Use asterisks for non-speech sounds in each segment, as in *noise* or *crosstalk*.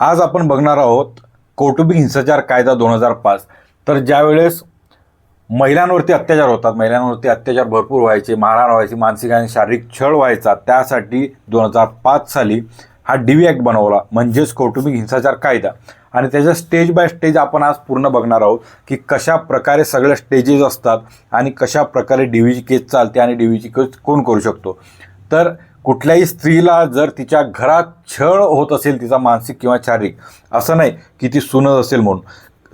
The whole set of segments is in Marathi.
आज आपण बघणार आहोत कौटुंबिक हिंसाचार कायदा दोन हजार पाच. तर ज्यावेळेस महिलांवरती अत्याचार होतात महिलांवरती अत्याचार भरपूर व्हायचे मारहाण व्हायची मानसिक आणि शारीरिक छळ व्हायचा त्यासाठी दोन हजार पाच साली हा डी व्ही ॲक्ट बनवला म्हणजेच कौटुंबिक हिंसाचार कायदा. आणि त्याच्या स्टेज बाय स्टेज आपण आज पूर्ण बघणार आहोत की कशा प्रकारे सगळ्या स्टेजेस असतात आणि कशा प्रकारे डी व्हीची केस चालते आणि डी व्हीची केस कोण करू शकतो. तर कुठल्याही स्त्रीला जर तिच्या घरात छळ होत असेल तिचा मानसिक किंवा शारीरिक असं नाही की ती सुनत असेल म्हणून.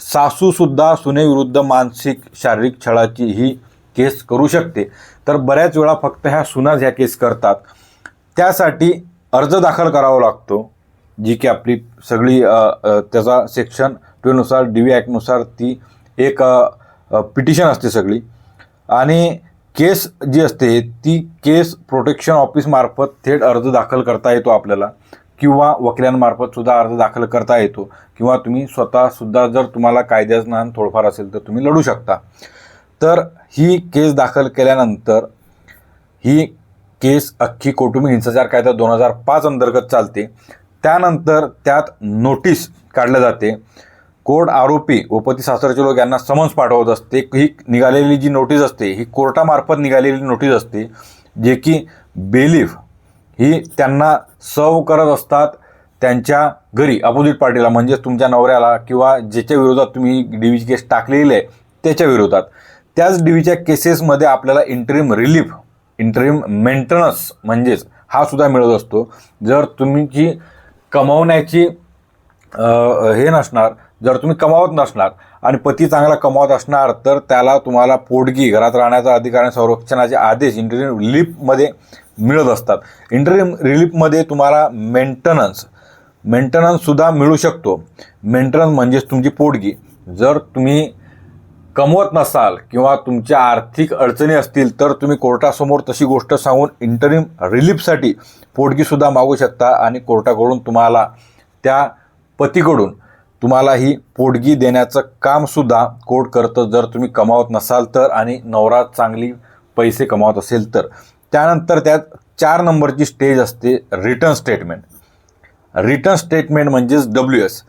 सासूसुद्धा सुनेविरुद्ध मानसिक शारीरिक छळाची ही केस करू शकते. तर बऱ्याच वेळा फक्त ह्या सुनाज ह्या केस करतात. त्यासाठी अर्ज दाखल करावा लागतो जी की आपली सगळी त्याचा सेक्शन टूनुसार डी व्ही ॲक्टनुसार ती एक पिटिशन असते सगळी. आणि केस जी असते ती केस प्रोटेक्शन ऑफिसमार्फत थेट अर्ज दाखल करता येतो आपल्याला किंवा वकिलांमार्फत सुद्धा अर्ज दाखल करता येतो किंवा तुम्ही स्वतःसुद्धा जर तुम्हाला कायद्याचं ज्ञान थोडंफार असेल तर तुम्ही लढू शकता. तर ही केस दाखल केल्यानंतर ही केस अख्खी कौटुंबिक हिंसाचार कायदा दोन हजार पाच अंतर्गत चालते. त्यानंतर त्यात नोटीस काढल्या जाते. कोर्ट आरोपी व पती सासरचे लोक यांना समन्स पाठवत असते. ही निघालेली जी नोटीस असते ही कोर्टामार्फत निघालेली नोटीस असते जे की बेलीफ ही त्यांना सर्व करत असतात त्यांच्या घरी अपोजिट पार्टीला म्हणजे तुमच्या नवऱ्याला किंवा ज्याच्या विरोधात तुम्ही डी व्हीची केस टाकलेली आहे त्याच्या विरोधात. त्याच डी व्हीच्या केसेसमध्ये आपल्याला इंटरिम रिलीफ इंटरिम मेंटेनन्स म्हणजेच हा सुद्धा मिळत असतो. जर तुमची कमवण्याची हे नसणार जर तुम्ही कमावत नसणार आणि पती चांगला कमावत असणार तर त्याला तुम्हाला पोटगी घरात राहण्याचा अधिकार आणि संरक्षणाचे आदेश इंटरिम रिलीफमध्ये मिळत असतात. इंटरिम रिलीफमध्ये तुम्हाला मेंटेनन्स मेंटेनन्ससुद्धा मिळू शकतो. मेंटेनन्स म्हणजेच तुमची पोटगी. जर तुम्ही कमवत नसाल किंवा तुमच्या आर्थिक अडचणी असतील तर तुम्ही कोर्टासमोर तशी गोष्ट सांगून इंटरिम रिलीफसाठी पोटगीसुद्धा मागू शकता आणि कोर्टाकडून तुम्हाला त्या पतीकडून तुम्हाला ही पोटगी देण्याचं कामसुद्धा कोर्ट करतं. जर तुम्ही कमावत नसाल तर आणि नवरा चांगली पैसे कमावत असेल तर. त्यानंतर त्यात चार नंबरची स्टेज असते रिटर्न स्टेटमेंट. रिटर्न स्टेटमेंट म्हणजेच डब्ल्यू एस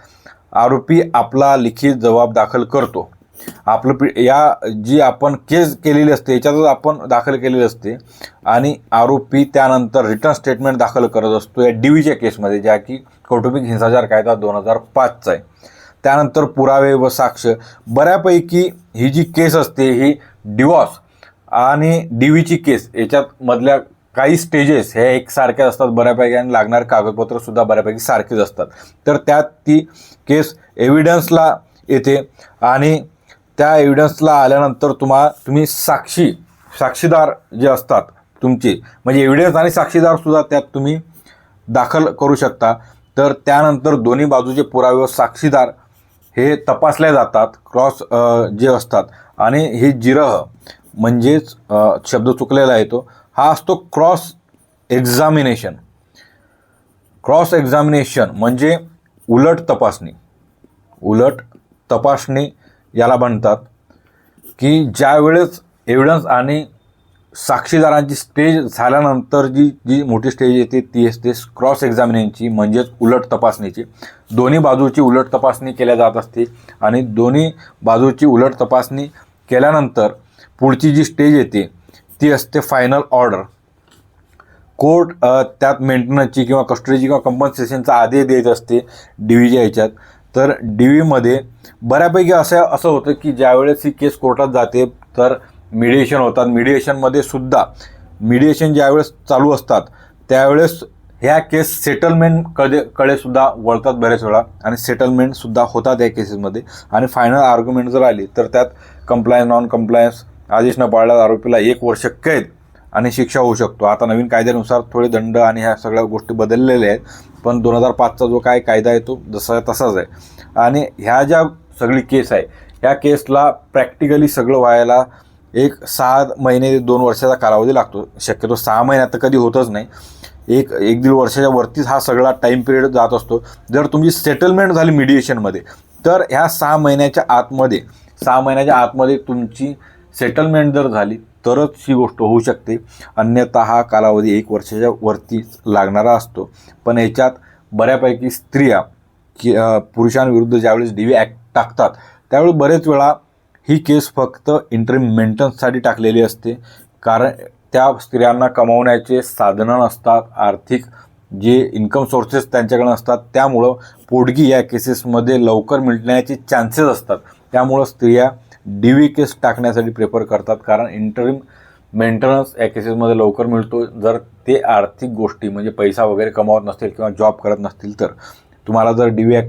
आरोपी आपला लिखित जबाब दाखल करतो. आपलं पि या जी आपण केस केलेली असते याच्यातच आपण दाखल केलेली असते आणि आरोपी त्यानंतर रिटर्न स्टेटमेंट दाखल करत असतो या डी व्हीच्या केसमध्ये ज्या की कौटुंबिक हिंसाचार कायदा दोन हजार पाचचा आहे. त्यानंतर पुरावे व साक्ष बऱ्यापैकी ही जी केस असते ही डिवॉर्स आणि डी व्हीची केस याच्यात मधल्या काही स्टेजेस हे एकसारख्याच असतात बऱ्यापैकी आणि लागणारे कागदपत्रसुद्धा बऱ्यापैकी सारखेच असतात. तर त्यात ती केस एव्हिडन्सला येते आणि त्या एव्हिडन्सला आल्यानंतर तुम्हा तुम्ही साक्षी साक्षीदार जे असतात तुमचे म्हणजे एव्हिडन्स आणि साक्षीदारसुद्धा त्यात तुम्ही दाखल करू शकता. तर त्यानंतर दोन्ही बाजूचे पुरावे व साक्षीदार हे तपासले जातात क्रॉस जे असतात. आणि हे जिरह म्हणजेच शब्द चुकलेला आहे तो हा असतो क्रॉस एक्झामिनेशन क्रॉस एक्झामिनेशन म्हणजे उलट तपासणी. उलट तपासणी याला म्हणतात की ज्यावेळेस एव्हिडन्स आणि साक्षीदारांची स्टेज झाल्यानंतर जी जी मोठी स्टेज येते ती असते क्रॉस एक्झामिनेशनची म्हणजेच उलट तपासणीची. दोन्ही बाजूची उलट तपासणी केल्या जात असते आणि दोन्ही बाजूची उलट तपासणी केल्यानंतर पुढची जी स्टेज येते ती असते फायनल ऑर्डर कोर्ट त्यात मेंटेनन्सची किंवा कस्टडीची किंवा कंपन्सेशनचा आदेश देत असते डी व्ही जी याच्यात तर डी व्हीमध्ये बऱ्यापैकी असं असं होतं की ज्यावेळेस ही केस कोर्टात जाते तर मिडिएशन होतात. मिडिएशनमध्ये सुद्धा मिडिएशन ज्यावेळेस चालू असतात त्यावेळेस ह्या केस सेटलमेंटकडे कडे सुद्धा वळतात बऱ्याच वेळा आणि सेटलमेंटसुद्धा होतात या केसेसमध्ये. आणि फायनल आर्ग्युमेंट जर आली तर त्यात कंप्लायन्स नॉन कंप्लायन्स आदेश न पाळल्यास आरोपीला एक वर्ष कैद आणि शिक्षा होऊ शकतो. आता नवीन कायद्यानुसार थोडे दंड आणि ह्या सगळ्या गोष्टी बदललेल्या आहेत पण दोन हजार पाचचा जो काय कायदा आहे तो जसा तसाच आहे. आणि ह्या ज्या सगळी केस आहे ह्या केसला प्रॅक्टिकली सगळं व्हायला एक सहा महिने दोन वर्षाचा कालावधी लागतो. शक्यतो सहा महिन्यात तर कधी होतच नाही. एक एक दीड वर्षाच्या वरतीच हा सगळा टाईम पिरियड जात असतो. जर तुमची सेटलमेंट झाली मिडिएशनमध्ये तर ह्या सहा महिन्याच्या आतमध्ये सहा महिन्याच्या आतमध्ये तुमची सेटलमेंट जर झाली तरच ही गोष्ट होऊ शकते. अन्यथा हा कालावधी एक वर्षाच्या वरतीच लागणारा असतो. पण याच्यात बऱ्यापैकी स्त्रिया की पुरुषांविरुद्ध ज्यावेळेस डी व्ही ॲक्ट टाकतात त्यावेळी बरेच वेळा ही केस फक्त इंटरिम मेंटेनन्ससाठी टाकलेली असते. कारण त्या स्त्रियांना कमावण्याचे साधनं नसतात आर्थिक जे इन्कम सोर्सेस त्यांच्याकडे असतात त्यामुळं पोटगी या केसेसमध्ये लवकर मिळण्याचे चान्सेस असतात. त्यामुळं स्त्रिया डी व्ही केस टाकण्यासाठी प्रेफर करतात. कारण इंटरिम मेंटेनन्स या केसेसमध्ये लवकर मिळतो. जर ते आर्थिक गोष्टी म्हणजे पैसा वगैरे कमावत नसतील किंवा जॉब करत नसतील तर. तुम्हाला जर डी व्ही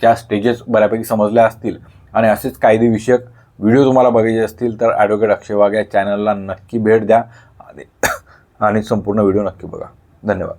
च्या स्टेजेस बऱ्यापैकी समजल्या असतील आणि असेच कायदेविषयक व्हिडिओ तुम्हाला बघायचे असतील तर ॲडव्होकेट अक्षय वाघ या चॅनलला नक्की भेट द्या आणि *coughs* आणि संपूर्ण व्हिडिओ नक्की बघा. धन्यवाद.